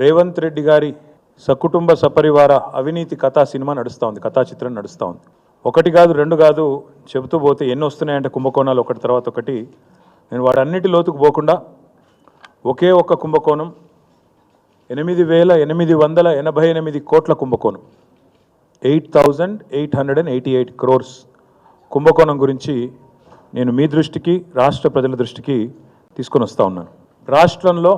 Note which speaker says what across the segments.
Speaker 1: రేవంత్ రెడ్డి గారి సకుటుంబ సపరివార అవినీతి కథా సినిమా నడుస్తూ ఉంది కథా చిత్రం నడుస్తూ ఉంది. ఒకటి కాదు రెండు కాదు చెబుతూ పోతే ఎన్ని వస్తున్నాయంటే కుంభకోణాలు ఒకటి తర్వాత ఒకటి. నేను వాటన్నిటి లోతుకు పోకుండా ఒకే ఒక్క కుంభకోణం ఎనిమిది వేల ఎనిమిది వందల ఎనభై ఎనిమిది కోట్ల కుంభకోణం. Eight thousand eight hundred and eighty eight crores కుంభకోణం గురించి నేను మీ దృష్టికి రాష్ట్ర ప్రజల దృష్టికి తీసుకొని వస్తూ ఉన్నాను. రాష్ట్రంలో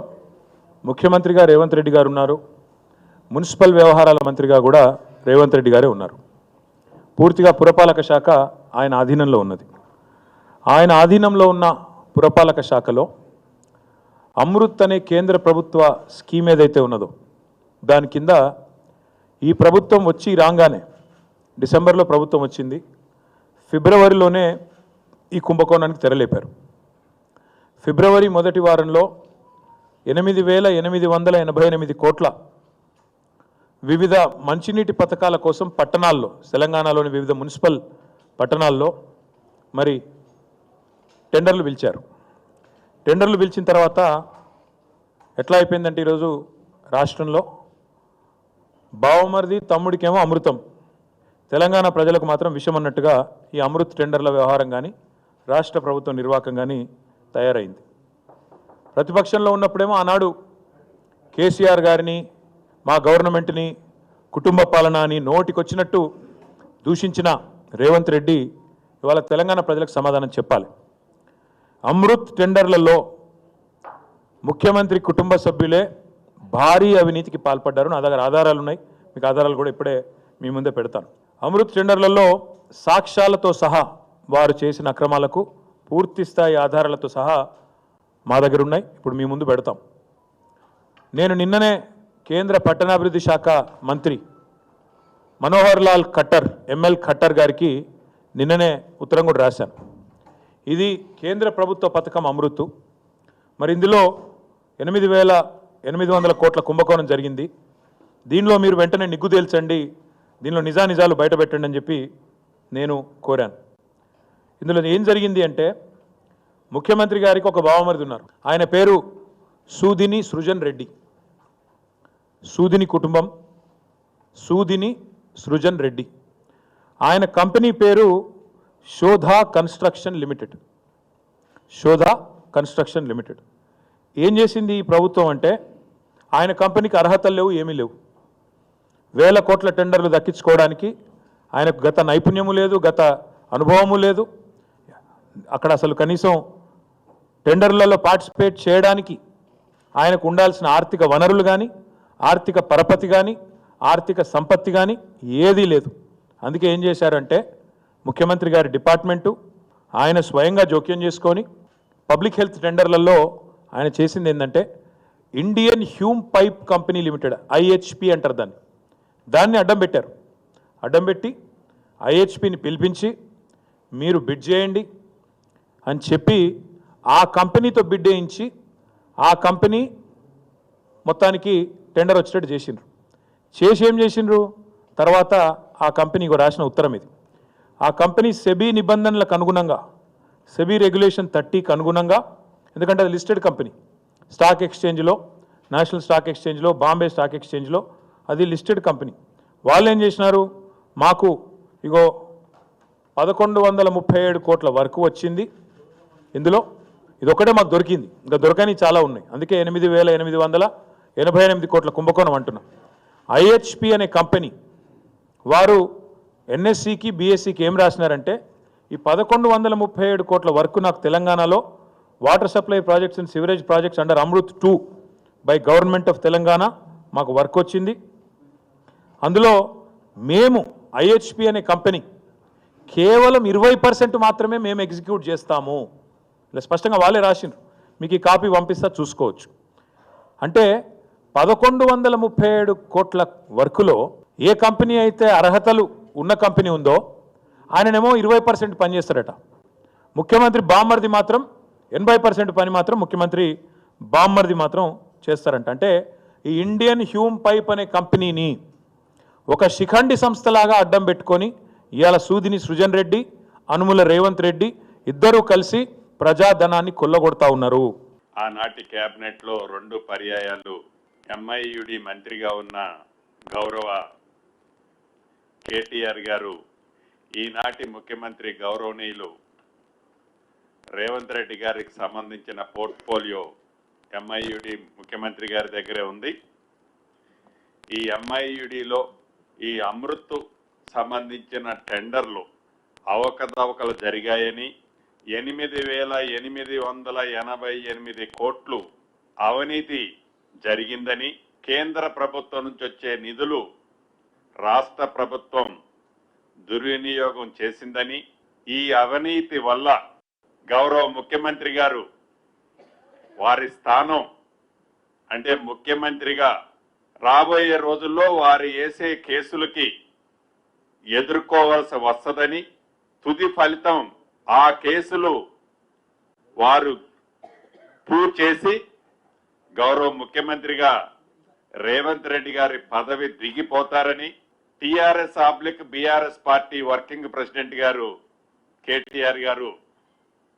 Speaker 1: ముఖ్యమంత్రిగా రేవంత్ రెడ్డి గారు ఉన్నారు. మున్సిపల్ వ్యవహారాల మంత్రిగా కూడా రేవంత్ రెడ్డి గారే ఉన్నారు. పూర్తిగా పురపాలక శాఖ ఆయన ఆధీనంలో ఉన్నది. ఆయన ఆధీనంలో ఉన్న పురపాలక శాఖలో అమృత్ అనే కేంద్ర ప్రభుత్వ స్కీమ్ ఏదైతే ఉన్నదో దాని కింద ఈ ప్రభుత్వం వచ్చి రాగానే డిసెంబర్లో ప్రభుత్వం వచ్చింది. ఫిబ్రవరిలోనే ఈ కుంభకోణానికి తెరలేపారు. ఫిబ్రవరి మొదటి వారంలో ఎనిమిది వేల ఎనిమిది వందల ఎనభై ఎనిమిది కోట్ల వివిధ మంచినీటి పథకాల కోసం పట్టణాల్లో తెలంగాణలోని వివిధ మున్సిపల్ పట్టణాల్లో మరి టెండర్లు పిలిచారు. టెండర్లు పిలిచిన తర్వాత ఎట్లా అయిపోయిందంటే ఈరోజు రాష్ట్రంలో బావమరిది తమ్ముడికేమో అమృతం. తెలంగాణ ప్రజలకు మాత్రం విషం అన్నట్టుగా ఈ అమృత్ టెండర్ల వ్యవహారం కానీ రాష్ట్ర ప్రభుత్వ నిర్వాహకం కానీ తయారైంది. ప్రతిపక్షంలో ఉన్నప్పుడేమో ఆనాడు కేసీఆర్ గారిని మా గవర్నమెంట్ని కుటుంబ పాలన అని నోటికొచ్చినట్టు దూషించిన రేవంత్ రెడ్డి ఇవాళ తెలంగాణ ప్రజలకు సమాధానం చెప్పాలి. అమృత్ టెండర్లలో ముఖ్యమంత్రి కుటుంబ సభ్యులే భారీ అవినీతికి పాల్పడ్డారు. నా దగ్గర ఆధారాలు ఉన్నాయి. మీకు ఆధారాలు కూడా ఇప్పుడే మీ ముందే పెడతాను. అమృత్ టెండర్లలో సాక్ష్యాలతో సహా వారు చేసిన అక్రమాలకు పూర్తి స్థాయి ఆధారాలతో సహా మా దగ్గర ఉన్నాయి. ఇప్పుడు మీ ముందు పెడతాం. నేను నిన్ననే కేంద్ర పట్టణాభివృద్ధి శాఖ మంత్రి మనోహర్ లాల్ ఖట్టర్ ఎంఎల్ ఖట్టర్ గారికి నిన్ననే ఉత్తరం కూడా రాశాను. ఇది కేంద్ర ప్రభుత్వ పథకం అమృత్. మరి ఇందులో ఎనిమిది వేల ఎనిమిది వందల కోట్ల కుంభకోణం జరిగింది. దీనిలో మీరు వెంటనే నిగ్గు తేల్చండి. దీనిలో నిజానిజాలు బయటపెట్టండి అని చెప్పి నేను కోరాను. ఇందులో ఏం జరిగింది అంటే ముఖ్యమంత్రి గారికి ఒక బావమరిది ఉన్నారు ఆయన పేరు సూదిని సృజన్ రెడ్డి. సూదిని కుటుంబం సూదిని సృజన్ రెడ్డి. ఆయన కంపెనీ పేరు Shodha construction limited. Shodha construction limited. ఏం చేసింది ఈ ప్రభుత్వం అంటే ఆయన కంపెనీకి అర్హతలు లేవు ఏమీ లేవు. వేల కోట్ల టెండర్లు దక్కించుకోవడానికి ఆయనకు గత నైపుణ్యము లేదు గత అనుభవము లేదు. అక్కడ అసలు కనీసం టెండర్లలో పార్టిసిపేట్ చేయడానికి ఆయనకు ఉండాల్సిన ఆర్థిక వనరులు కానీ ఆర్థిక పరపతి కానీ ఆర్థిక సంపత్తి కానీ ఏదీ లేదు. అందుకే ఏం చేశారంటే ముఖ్యమంత్రి గారి డిపార్ట్మెంటు ఆయన స్వయంగా జోక్యం చేసుకొని పబ్లిక్ హెల్త్ టెండర్లలో ఆయన చేసింది ఏంటంటే Indian Hume pipe company limited IHP అంటారు దాన్ని. దాన్ని అడ్డం పెట్టారు. అడ్డం పెట్టి ఐహెచ్పిని పిలిపించి మీరు బిడ్ చేయండి అని చెప్పి ఆ కంపెనీతో బిడ్ వేయించి ఆ కంపెనీ మొత్తానికి టెండర్ వచ్చేటట్టు చేసిండ్రు. చేసి ఏం చేసిండ్రు? తర్వాత ఆ కంపెనీకి రాసిన ఉత్తరం ఇది. ఆ కంపెనీ సెబీ నిబంధనలకు అనుగుణంగా సెబీ రెగ్యులేషన్ థర్టీకి అనుగుణంగా ఎందుకంటే అది లిస్టెడ్ కంపెనీ స్టాక్ ఎక్స్చేంజ్లో నేషనల్ స్టాక్ ఎక్స్చేంజ్లో బాంబే స్టాక్ ఎక్స్చేంజ్లో అది లిస్టెడ్ కంపెనీ. వాళ్ళు ఏం చేసినారు? మాకు ఇగో పదకొండు వందల ముప్పై ఏడు కోట్ల వరకు వచ్చింది. ఇందులో ఇది ఒకటే మాకు దొరికింది. ఇంకా దొరకని చాలా ఉన్నాయి. అందుకే ఎనిమిది వేల ఎనిమిది వందల ఎనభై ఎనిమిది కోట్ల కుంభకోణం అంటున్నా. ఐహెచ్పి అనే కంపెనీ వారు ఎన్ఎస్సికి బీఎస్సికి ఏం రాసినారంటే ఈ పదకొండు వందల ముప్పై ఏడు కోట్ల వర్క్ నాకు తెలంగాణలో water supply projects and sewerage projects under Amrut two by government of Telangana మాకు వర్క్ వచ్చింది. అందులో మేము ఐహెచ్పి అనే కంపెనీ కేవలం ఇరవై పర్సెంట్ మాత్రమే మేము ఎగ్జిక్యూట్ చేస్తాము. ఇలా స్పష్టంగా వాళ్ళే రాసిండ్రు. మీకు ఈ కాపీ పంపిస్తా చూసుకోవచ్చు. అంటే పదకొండు వందల ముప్పై ఏడు కోట్ల వర్కులో ఏ కంపెనీ అయితే అర్హతలు ఉన్న కంపెనీ ఉందో ఆయననేమో ఇరవై పర్సెంట్ పనిచేస్తారట ముఖ్యమంత్రి బామ్మర్ది మాత్రం ఎనభై పర్సెంట్ పని మాత్రం ముఖ్యమంత్రి బామ్మర్ది మాత్రం చేస్తారంట. అంటే ఈ ఇండియన్ హ్యూమ్ పైప్ అనే కంపెనీని ఒక శిఖండి సంస్థలాగా అడ్డం పెట్టుకొని ఇవాళ సూదిని సృజన్ రెడ్డి అనుముల రేవంత్ రెడ్డి ఇద్దరూ కలిసి ప్రజాధనాన్ని కొల్లగొడతా ఉన్నారు.
Speaker 2: ఆనాటి కేబినెట్లో రెండు పర్యాయాలు ఎంఐయుడి మంత్రిగా ఉన్న గౌరవ కేటీఆర్ గారు ఈనాటి ముఖ్యమంత్రి గౌరవనీయులు రేవంత్ రెడ్డి గారికి సంబంధించిన పోర్ట్ఫోలియో ఎంఐయుడి ముఖ్యమంత్రి గారి దగ్గరే ఉంది. ఈ ఎంఐయుడిలో ఈ అమృత్ సంబంధించిన టెండర్లు అవకతవకలు జరిగాయని ఎనిమిది వేల ఎనిమిది వందల ఎనభై ఎనిమిది కోట్లు అవినీతి జరిగిందని కేంద్ర ప్రభుత్వం నుంచి వచ్చే నిధులు రాష్ట్ర ప్రభుత్వం దుర్వినియోగం చేసిందని ఈ అవినీతి వల్ల గౌరవ ముఖ్యమంత్రి గారు వారి స్థానం అంటే ముఖ్యమంత్రిగా రాబోయే రోజుల్లో వారు వేసే కేసులకి ఎదుర్కోవాల్సి వస్తుందని తుది ఫలితం ఆ కేసులు వారు పూర్తి చేసి గౌరవ ముఖ్యమంత్రిగా రేవంత్ రెడ్డి గారి పదవి దిగిపోతారని TRS oblique BRS party working president గారు కేటీఆర్ గారు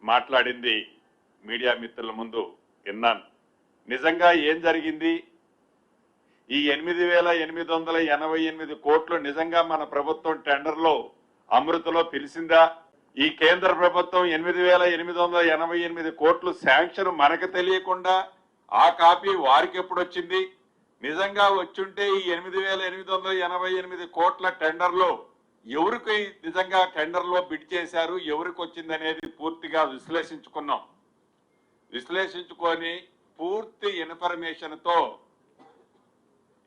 Speaker 2: మాట్లాడింది మీడియా మిత్రుల ముందు విన్నాను. నిజంగా ఏం జరిగింది? ఈ ఎనిమిది వేల ఎనిమిది వందల ఎనభై ఎనిమిది కోట్లు నిజంగా మన ప్రభుత్వం టెండర్లో అమృతలో పిలిచిందా? ఈ కేంద్ర ప్రభుత్వం ఎనిమిది వేల ఎనిమిది వందల ఎనభై ఎనిమిది కోట్లు శాంక్షన్ మనకు తెలియకుండా ఆ కాపీ వారికి ఎప్పుడు వచ్చింది? నిజంగా వచ్చుంటే ఈ ఎనిమిది వేల ఎనిమిది వందల ఎనభై ఎనిమిది కోట్ల టెండర్లో ఎవరికి నిజంగా టెండర్లో బిడ్ చేశారు? ఎవరికి వచ్చింది అనేది పూర్తిగా విశ్లేషించుకున్నాం. విశ్లేషించుకొని పూర్తి ఇన్ఫర్మేషన్తో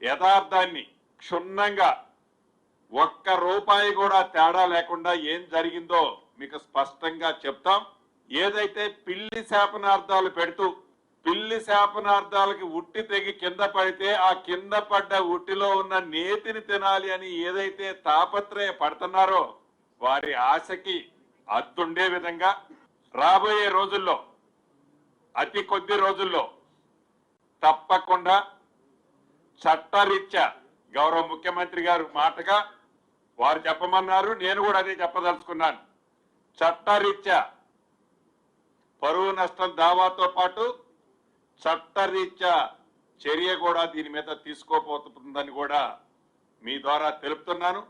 Speaker 2: యథార్థాన్ని క్షుణ్ణంగా ఒక్క రూపాయి కూడా తేడా లేకుండా ఏం జరిగిందో మీకు స్పష్టంగా చెప్తాం. ఏదైతే పిల్లి శాపనార్థాలు పెడుతూ పిల్లి శాపనార్థాలకి ఉట్టి తెగి కింద పడితే ఆ కింద పడ్డ ఉట్టిలో ఉన్న నేతిని తినాలి అని ఏదైతే తాపత్రయ పడుతున్నారో వారి ఆశకి అద్దుండే విధంగా రాబోయే రోజుల్లో అతి కొద్ది రోజుల్లో తప్పకుండా చట్టరీత్యా గౌరవ ముఖ్యమంత్రి గారు మాటగా వారు చెప్పమన్నారు. నేను కూడా అదే చెప్పదలుచుకున్నాను. చట్టరీత్యా పరువు నష్టం దావాతో పాటు చట్టరీత్యా చర్య కూడా దీని మీద తీసుకోబోతుందని కూడా మీ ద్వారా తెలుపుతున్నాను.